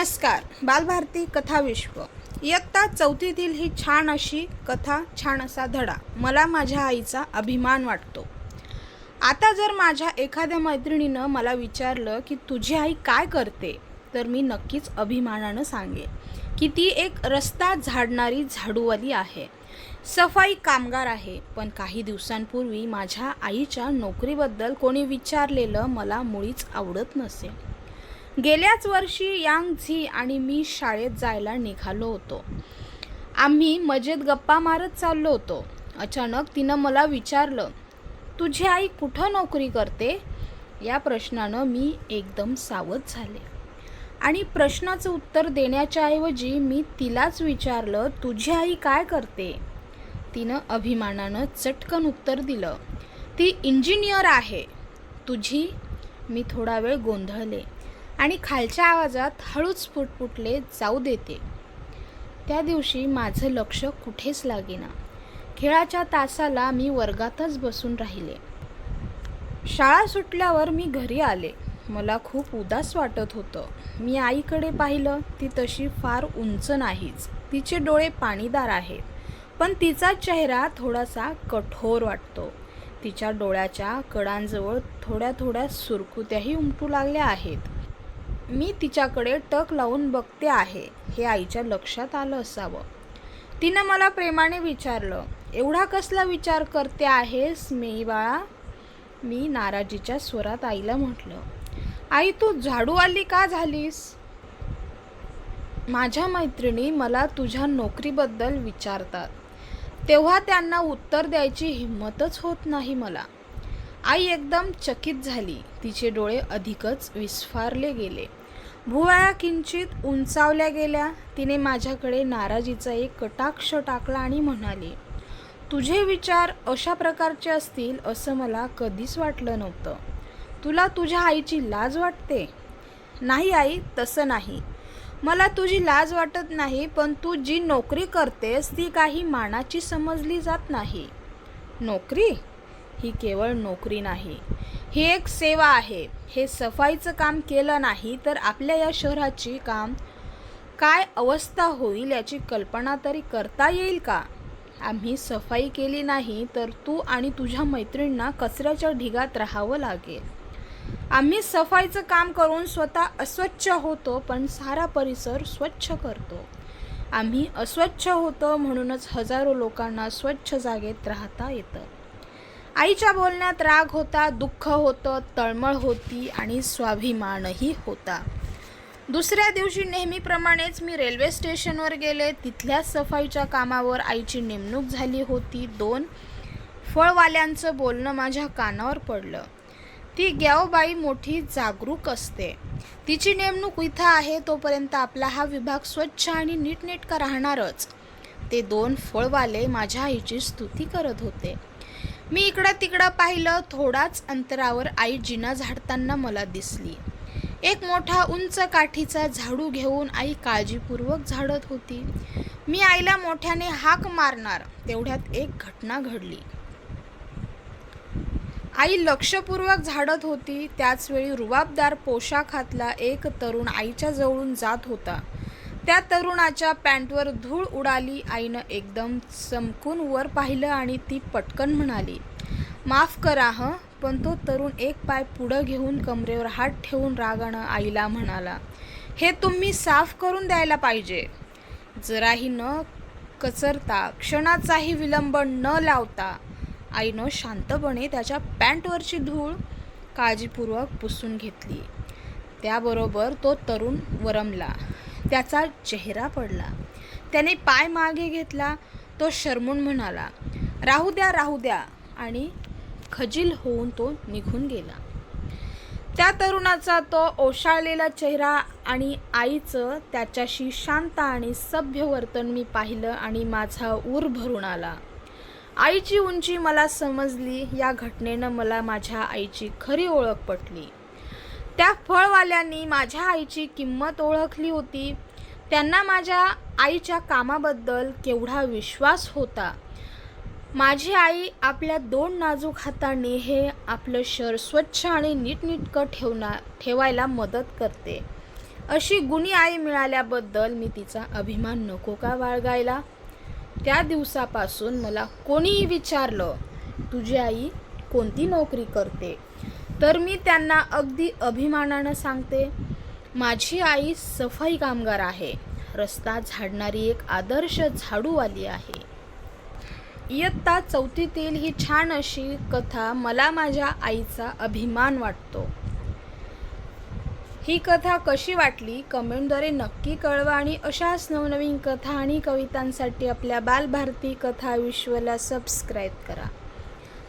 नमस्कार. बालभारती कथा विश्व. इयत्ता चौथीतील ही छान अशी कथा छान असा धडा. मला माझ्या आईचा अभिमान वाटतो. आता जर माझ्या एखाद्या मैत्रिणीनं मला विचारलं की तुझी आई काय करते तर मी नक्कीच अभिमानानं सांगेन की ती एक रस्ता झाडणारी झाडूवाली आहे. सफाई कामगार आहे पण काही दिवसांपूर्वी माझ्या आईच्या नोकरीबद्दल कोणी विचारलेलं मला मुळीच आवडत नसे. गेल्याच वर्षी यांग झी आणि मी शाळेत जायला निघालो होतो. आम्ही मजेत गप्पा मारत चाललो होतो. अचानक तिनं मला विचारलं तुझी आई कुठं नोकरी करते? या प्रश्नानं मी एकदम सावध झाले. आणि प्रश्नाचं उत्तर देण्याच्या ऐवजी मी तिलाच विचारलं तुझी आई काय करते? तिनं अभिमानानं चटकन उत्तर दिलं ती इंजिनियर आहे. तुझी? मी थोडा वेळ गोंधळले. आणि खालच्या आवाजात हळूच फुटफुटले जाऊ देते. त्या दिवशी माझं लक्ष कुठेच लागेना. खेळाच्या तासाला मी वर्गातच बसून राहिले. शाळा सुटल्यावर मी घरी आले. मला खूप उदास वाटत होतं. मी आईकडे पाहिलं ती तशी फार उंच नाहीच. तिचे डोळे पाणीदार आहेत. पण तिचा चेहरा थोडासा कठोर वाटतो. तिच्या डोळ्याच्या कडांजवळ थोड्या थोड्या सुरकुत्याही उमटू लागल्या आहेत. मी तिच्याकडे टक लावून बघते आहे हे आईच्या लक्षात आलं असावं. तिनं मला प्रेमाने विचारलं एवढा कसला विचार करते आहेस मेई बाळा मी नाराजीच्या स्वरात आईला म्हटलं आई तू झाडू आली का झालीस? माझ्या मैत्रिणी मला तुझ्या नोकरीबद्दल विचारतात. तेव्हा त्यांना उत्तर द्यायची हिंमतच होत नाही मला. आई एकदम चकित झाली तिचे डोळे अधिकच विस्फारले गेले. भुवया किंचित उंचावल्या गेल्या. तिने माझ्याकडे नाराजीचा एक कटाक्ष टाकला आणि म्हणाली तुझे विचार अशा प्रकारचे असतील असं मला कधीच वाटलं नव्हतं. तुला तुझ्या आईची लाज वाटते? नाही आई तसं नाही. मला तुझी लाज वाटत नाही पण तू जी नोकरी करतेस ती काही मानाची समजली जात नाही. नोकरी? ही केवळ नोकरी नाही. ही एक सेवा आहे. हे सफाईचं काम केलं नाही तर आपल्या या शहराची काम काय अवस्था होईल याची कल्पना तरी करता येईल का? आम्ही सफाई केली नाही तर तू आणि तुझ्या मैत्रिणींना कचऱ्याच्या ढिगात राहावं लागेल. आम्ही सफाईचं काम करून स्वतः अस्वच्छ होतो पण सारा परिसर स्वच्छ करतो. आम्ही अस्वच्छ होतो म्हणूनच हजारो लोकांना स्वच्छ जागेत राहता येतं. आईच्या बोलण्यात राग होता दुःख होतं तळमळ होती आणि स्वाभिमानही होता. दुसऱ्या दिवशी नेहमीप्रमाणेच मी रेल्वे स्टेशनवर गेले. तिथल्या सफाईच्या कामावर आईची नेमणूक झाली होती. दोन फळवाल्यांचं बोलणं माझ्या कानावर पडलं. ती ग्यावबाई मोठी जागरूक असते. तिची नेमणूक इथं आहे तोपर्यंत आपला हा विभाग स्वच्छ आणि नीटनेटका राहणारच. ते दोन फळवाले माझ्या आईची स्तुती करत होते. मी इकडं तिकडं पाहिलं थोडाच अंतरावर आई जिना झाडताना मला दिसली. एक मोठा उंच काठीचा झाडू घेऊन आई काळजीपूर्वक झाडत होती. मी आईला मोठ्याने हाक मारणार तेवढ्यात एक घटना घडली. आई लक्षपूर्वक झाडत होती त्याचवेळी रुबाबदार पोशाखातला एक तरुण आईच्या जवळून जात होता. त्या तरुणाच्या पॅन्टवर धूळ उडाली. आईनं एकदम चमकून वर पाहिलं आणि ती पटकन म्हणाली माफ करा हं. पण तो तरुण एक पाय पुढं घेऊन कमरेवर हात ठेवून रागानं आईला म्हणाला हे तुम्ही साफ करून द्यायला पाहिजे. जराही न कचरता क्षणाचाही विलंब न लावता. आईनं शांतपणे त्याच्या पॅन्टवरची धूळ काळजीपूर्वक पुसून घेतली. त्याबरोबर तो तरुण वरमला त्याचा चेहरा पडला. त्याने पाय मागे घेतला. तो शरमून म्हणाला राहू द्या राहू द्या. आणि खजील होऊन तो निघून गेला. त्या तरुणाचा तो ओशाळलेला चेहरा आणि आईचं त्याच्याशी शांत आणि सभ्य वर्तन मी पाहिलं आणि माझा ऊर भरून आला. आईची उंची मला समजली. या घटनेनं मला माझ्या आईची खरी ओळख पटली. त्या फळवाल्यांनी माझ्या आईची किंमत ओळखली होती. त्यांना माझ्या आईच्या कामाबद्दल केवढा विश्वास होता. माझी आई आपल्या दोन नाजूक हातांनी हे आपलं शहर स्वच्छ आणि नीटनीटकं ठेवणार ठेवायला मदत करते. अशी गुणी आई मिळाल्याबद्दल मी तिचा अभिमान नको का बाळगायला? त्या दिवसापासून मला कोणीही विचारलं तुझी आई कोणती नोकरी करते? तर मी त्यांना अगदी अभिमानानं सांगते माझी आई सफाई कामगार आहे. रस्ता झाडणारी एक आदर्श झाडूवाली आहे. इयत्ता चौथीतील ही छान अशी कथा मला माझ्या आईचा अभिमान वाटतो. ही कथा कशी वाटली कमेंटद्वारे नक्की कळवा आणि अशाच नवनवीन कथा आणि कवितांसाठी आपल्या बालभारती कथा विश्वला सबस्क्राईब करा.